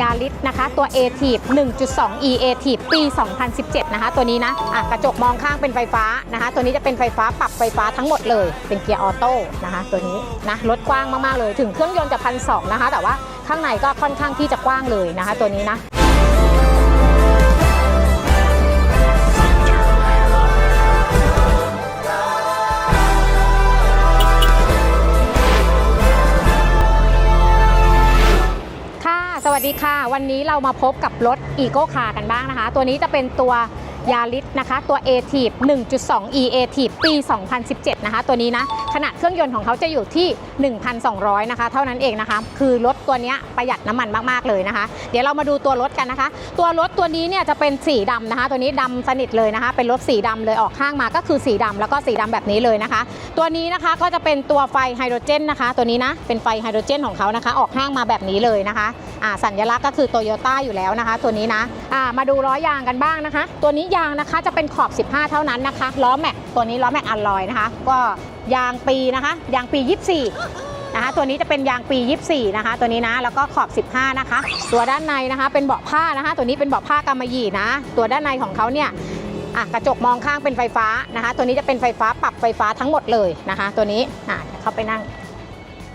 ยาริสนะคะ ตัว a t i v 1.2 e a t i v ปี 2017 นะคะ ตัวนี้นะอะกระจกมองข้างเป็นไฟฟ้านะคะ ตัวนี้จะเป็นไฟฟ้าปรับไฟฟ้าทั้งหมดเลย เป็นเกียร์ออโต้นะคะ ตัวนี้นะรถกว้างมาก ๆ เลย ถึงเครื่องยนต์จะพันสนะคะ แต่ว่าข้างในก็ค่อนข้างที่จะกว้างเลยนะคะ ตัวนี้นะ ดีค่ะ วันนี้เรามาพบกับรถ e c o Car กันบ้างนะคะ ตัวนี้จะเป็นตัวยาริสนะคะ ตัว a t i v 1.2 e a t i v ปี 2017 นะคะ ตัวนี้นะ ขนาดเครื่องยนต์ของเขาจะอยู่ที่ 1,200 นะคะ เท่านั้นเองนะคะ คือรถตัวนี้ประหยัดน้ำมันมาก ๆ เลยนะคะ เดี๋ยวเรามาดูตัวรถกันนะคะ ตัวรถตัวนี้เนี่ยจะเป็นสีดำนะคะ ตัวนี้ดำสนิทเลยนะคะ เป็นรถสีดำเลยออกข้างมาก็คือสีดำแล้วก็สีดำแบบนี้เลยนะคะ ตัวนี้นะคะก็จะเป็นตัวไฟไฮโดรเจนนะคะ ตัวนี้นะ เป็นไฟไฮโดรเจนของเขานะคะ ออกห้างมาแบบนี้เลยนะคะสัญลักษณ์ก็คือโตโยต้าอยู่แล้วนะคะ ตัวนี้นะอ่ามาดูล้อยางกันบ้างนะคะ ตัวนี้ยางนะคะจะเป็นขอบ 15 เท่านั้นนะคะล้อแม็กตัวนี้ล้อแม็กอัลลอยนะคะ ก็ยางปีนะคะ ยางปี 24 นะคะ ตัวนี้จะเป็นยางปี 24 นะคะ ตัวนี้นะแล้วก็ขอบ 15 นะคะ ตัวด้านในนะคะเป็นเบาะผ้านะคะ ตัวนี้เป็นเบาะผ้ากำมะหยี่นะ ตัวด้านในของเขาเนี่ยอะกระจกมองข้างเป็นไฟฟ้านะคะ ตัวนี้จะเป็นไฟฟ้าปรับไฟฟ้าทั้งหมดเลยนะคะ ตัวนี้อะเดี๋ยวเข้าไปนั่ง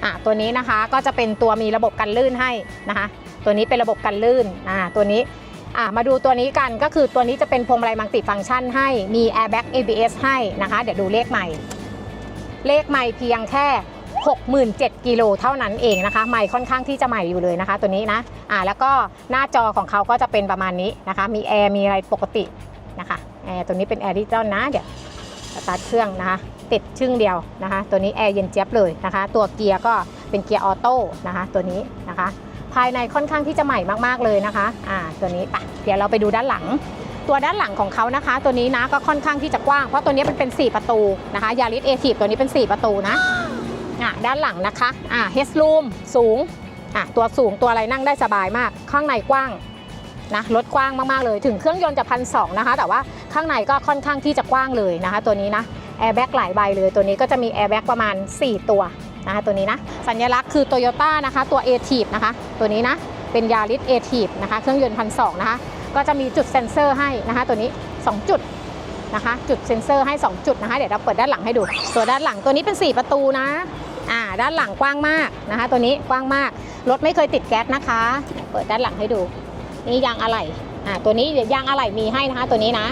อะตัวนี้นะคะก็จะเป็นตัวมีระบบกันลื่นให้นะคะ ตัวนี้เป็นระบบกันลื่นอ่าตัวนี้อะมาดูตัวนี้กันก็คือตัวนี้จะเป็นพวงมาลัยมัลติฟังก์ชันให้มี airbag ABS ให้นะคะ เดี๋ยวดูเลขใหม่ เลขใหม่เพียงแค่67,000กิโลเท่านั้นเองนะคะใหม่ค่อนข้างที่จะใหม่อยู่เลยนะคะ ตัวนี้นะอ่าแล้วก็หน้าจอของเขาก็จะเป็นประมาณนี้นะคะ มีแอร์มีอะไรปกตินะคะแอร์ตัวนี้เป็นแอร์ดิจิตอลนะเดี๋ยวสตาร์ทเครื่องนะคะ ติดชึ่งเดียวนะคะ ตัวนี้แอร์เย็นเจี๊ยบเลยนะคะ ตัวเกียร์ก็เป็นเกียร์ออโต้นะคะ ตัวนี้นะคะ ภายในค่อนข้างที่จะใหม่มากๆเลยนะคะอ่าตัวนี้ปะเดี๋ยวเราไปดูด้านหลัง ตัวด้านหลังของเขานะคะ ตัวนี้นะก็ค่อนข้างที่จะกว้างเพราะตัวนี้มันเป็น 4 ประตูนะคะยาริสเอทีฟตัวนี้เป็น 4 ประตูนะอะด้านหลังนะคะอ่าเฮสลูมสูงอะตัวสูงตัวอะไรนั่งได้สบายมาก ข้างในกว้างนะรถกว้างมากๆเลย ถึงเครื่องยนต์จะพันสนะคะ แต่ว่าข้างในก็ค่อนข้างที่จะกว้างเลยนะคะ ตัวนี้นะ แอร์แบ็กหลายใบเลย ตัวนี้ก็จะมีแอร์แบ็กประมาณ 4 ตัวนะคะตัวนี้นะสัญลักษณ์คือโตโยต้านะคะตัว a t i v นะคะตัวนี้นะเป็นยาริส a t i v นะคะเครื่องยนต์พันสนะคะก็จะมีจุดเซ็นเซอร์ให้นะคะตัวนี้ 2 จุดนะคะจุดเซ็นเซอร์ให้ 2 จุดนะคะเดี๋ยวเราเปิดด้านหลังให้ดู ตัวด้านหลังตัวนี้เป็น 4 ประตูนะอ่าด้านหลังกว้างมากนะคะ ตัวนี้กว้างมากรถไม่เคยติดแก๊สนะคะ เปิดด้านหลังให้ดู นี่ยางอะไหล่อ่าตัวนี้เดี๋ยวยางอะไหล่มีให้นะคะตัวนี้นะ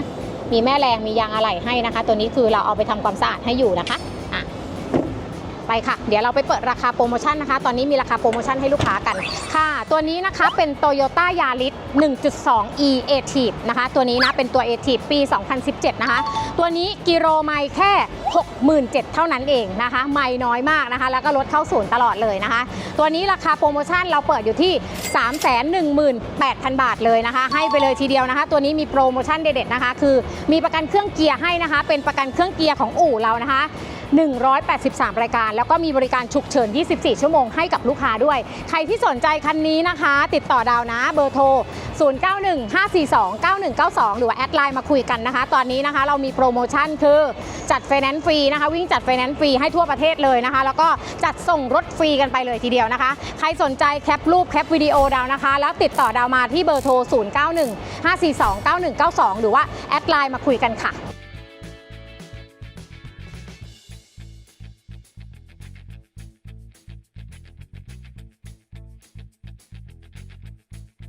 มีแม่แรงมียางอะไหล่ให้นะคะ ตัวนี้คือเราเอาไปทำความสะอาดให้อยู่นะคะ ไปค่ะ เดี๋ยวเราไปเปิดราคาโปรโมชั่นนะคะ ตอนนี้มีราคาโปรโมชั่นให้ลูกค้ากันค่ะ ตัวนี้นะคะเป็น Toyota Yaris 1.2 e a t i v นะคะ ตัวนี้นะเป็นตัว a t i v ปี 2017 นะคะ ตัวนี้กิโลไมล์แค่ 67,000 เท่านั้นเองนะคะ ไมล์น้อยมากนะคะ แล้วก็รถเข้าศูนย์ตลอดเลยนะคะ ตัวนี้ราคาโปรโมชั่นเราเปิดอยู่ที่ 318,000 บาทเลยนะคะ ให้ไปเลยทีเดียวนะคะ ตัวนี้มีโปรโมชั่นเด็ดๆนะคะ คือมีประกันเครื่องเกียร์ให้นะคะ เป็นประกันเครื่องเกียร์ของอู่เรานะคะ 183 รายการ แล้วก็มีบริการฉุกเฉิน 24 ชั่วโมงให้กับลูกค้าด้วย ใครที่สนใจคันนี้นะคะ ติดต่อดาวนะเบอร์โทร 0915429192 หรือว่าแอดไลน์มาคุยกันนะคะ ตอนนี้นะคะเรามีโปรโมชั่นคือจัดไฟแนนซ์ฟรีนะคะ วิ่งจัดไฟแนนซ์ฟรีให้ทั่วประเทศเลยนะคะ แล้วก็จัดส่งรถฟรีกันไปเลยทีเดียวนะคะ ใครสนใจแคปรูปแคปวิดีโอดาวนะคะ แล้วติดต่อดาวมาที่เบอร์โทร 0915429192 หรือว่าแอดไลน์มาคุยกันค่ะ